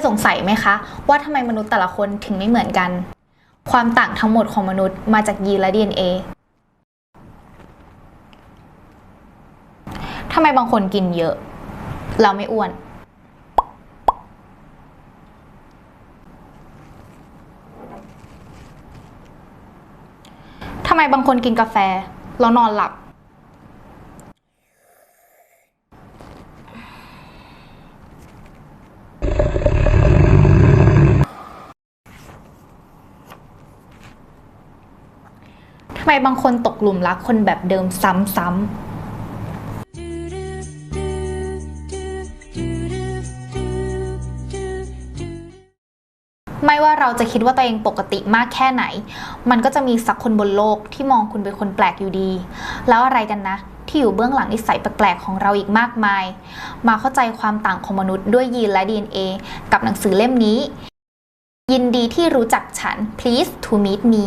ยสงสัยไหมคะ ว่าทำไมมนุษย์แต่ละคนถึงไม่เหมือนกัน ความต่างทั้งหมดของมนุษย์มาจากยีนและ DNA ทำไมบางคนกินเยอะ เราไม่อ้วน ทำไมบางคนกินกาแฟ แล้วนอนหลับ ทำไมบางคนตกหลุมรักคนแบบเดิมซ้ำๆไม่ว่าเราจะคิดว่าตัวเองปกติมากแค่ไหน มันก็จะมีสักคนบนโลกที่มองคุณเป็นคนแปลกอยู่ดี แล้วอะไรกันนะ ที่อยู่เบื้องหลังนิสัยแปลกๆของเราอีกมากมาย มาเข้าใจความต่างของมนุษย์ด้วยยีนและ DNA กับหนังสือเล่มนี้ ยินดีที่รู้จักฉัน please to meet me